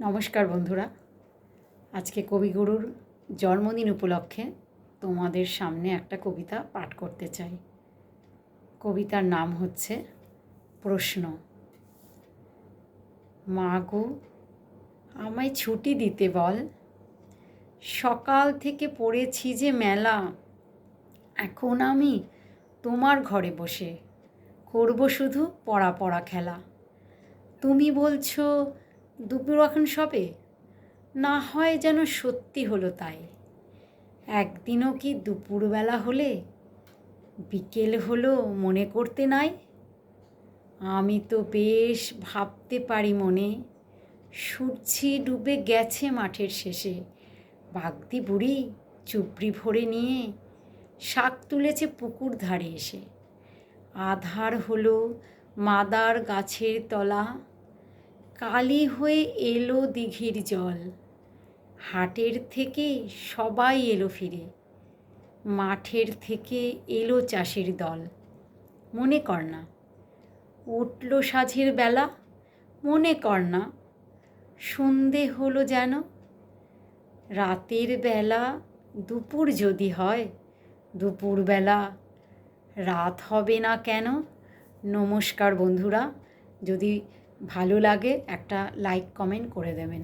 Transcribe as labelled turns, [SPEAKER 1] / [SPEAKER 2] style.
[SPEAKER 1] নমস্কার বন্ধুরা। আজকে কবিগুরুর জন্মদিন উপলক্ষে তোমাদের সামনে একটা কবিতা পাঠ করতে চাই। কবিতার নাম হচ্ছে প্রশ্ন। মা গো, আমায় ছুটি দিতে বল। সকাল থেকে পড়েছি যে মেলা। এখন আমি তোমার ঘরে বসে করব শুধু পড়া পড়া খেলা। তুমি বলছো দুপুর এখন সবে? না হয় যেন সত্যি হলো তাই। একদিনও কি দুপুরবেলা হলে, বিকেল হলো মনে করতে নাই? আমি তো বেশ ভাবতে পারি মনে, সূর্যি ডুবে গেছে মাঠের শেষে। বাগদি বুড়ি চুপড়ি ভরে নিয়ে শাক তুলেছে পুকুর ধারে এসে। আধার হলো মাদার গাছের তলা কালি হয়ে এলো দিঘির জল। হাটের থেকে সবাই এলো ফিরে। মাঠের থেকে এলো চাষের দল। মনে কর না। উঠল সাঝের বেলা। মনে কর না। সন্ধে হলো যেন। রাতের বেলা দুপুর যদি হয় দুপুরবেলা রাত হবে না কেন? নমস্কার বন্ধুরা। যদি ভালো লাগে একটা লাইক কমেন্ট করে দেবেন।